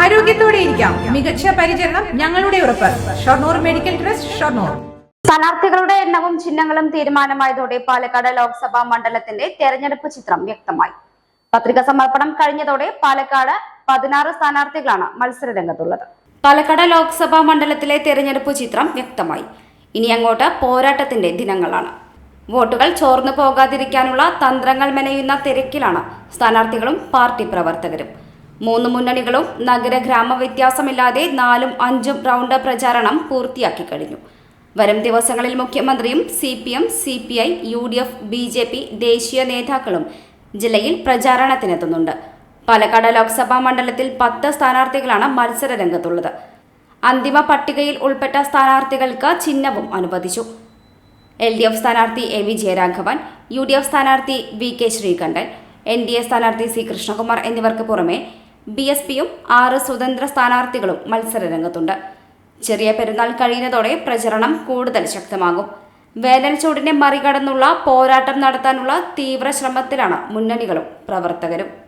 ആരോഗ്യത്തോടെ ഇരിക്കാം. മികച്ച പരിചരണം ഞങ്ങളുടെ ഉറപ്പ്. Shoranur medical trust Shoranur. സ്ഥാനാർത്ഥികളുടെ എണ്ണവും ചിഹ്നങ്ങളും തീരുമാനമായതോടെ പാലക്കാട് ലോക്സഭാ മണ്ഡലത്തിന്റെ തെരഞ്ഞെടുപ്പ് ചിത്രം വ്യക്തമായി. പത്രിക സമർപ്പണം കഴിഞ്ഞതോടെ പാലക്കാട് പതിനാറ് സ്ഥാനാർത്ഥികളാണ് മത്സര രംഗത്തുള്ളത് പാലക്കാട് ലോക്സഭാ മണ്ഡലത്തിലെ തെരഞ്ഞെടുപ്പ് ചിത്രം വ്യക്തമായി. ഇനി അങ്ങോട്ട് പോരാട്ടത്തിന്റെ ദിനങ്ങളാണ്. വോട്ടുകൾ ചോർന്നു പോകാതിരിക്കാനുള്ള തന്ത്രങ്ങൾ മെനയുന്ന തിരക്കിലാണ് സ്ഥാനാർത്ഥികളും പാർട്ടി പ്രവർത്തകരും. മൂന്ന് മുന്നണികളും നഗര ഗ്രാമ വ്യത്യാസമില്ലാതെ നാലും അഞ്ചും റൗണ്ട് പ്രചാരണം പൂർത്തിയാക്കി കഴിഞ്ഞു. വരും ദിവസങ്ങളിൽ മുഖ്യമന്ത്രിയും C P M C P I U D F B J P ദേശീയ നേതാക്കളും ജില്ലയിൽ പ്രചാരണത്തിനെത്തുന്നുണ്ട്. പാലക്കാട് ലോക്സഭാ മണ്ഡലത്തിൽ പത്ത് സ്ഥാനാർത്ഥികളാണ് മത്സര രംഗത്തുള്ളത് അന്തിമ പട്ടികയിൽ ഉൾപ്പെട്ട സ്ഥാനാർത്ഥികൾക്ക് ചിഹ്നവും അനുവദിച്ചു. എൽ ഡി എഫ് സ്ഥാനാർത്ഥി A V Jayaraghavan U D F സ്ഥാനാർത്ഥി V K Sreekandan N D A സ്ഥാനാർത്ഥി സി കൃഷ്ണകുമാർ എന്നിവർക്ക് പുറമെ ബി എസ് പിയും ആറ് സ്വതന്ത്ര സ്ഥാനാർത്ഥികളും മത്സരരംഗത്തുണ്ട്. ചെറിയ പെരുന്നാൾ കഴിയുന്നതോടെ പ്രചരണം കൂടുതൽ ശക്തമാകും. വേനൽ ചൂടിനെ മറികടന്നുള്ള പോരാട്ടം നടത്താനുള്ള തീവ്ര ശ്രമത്തിലാണ് മുന്നണികളും പ്രവർത്തകരും.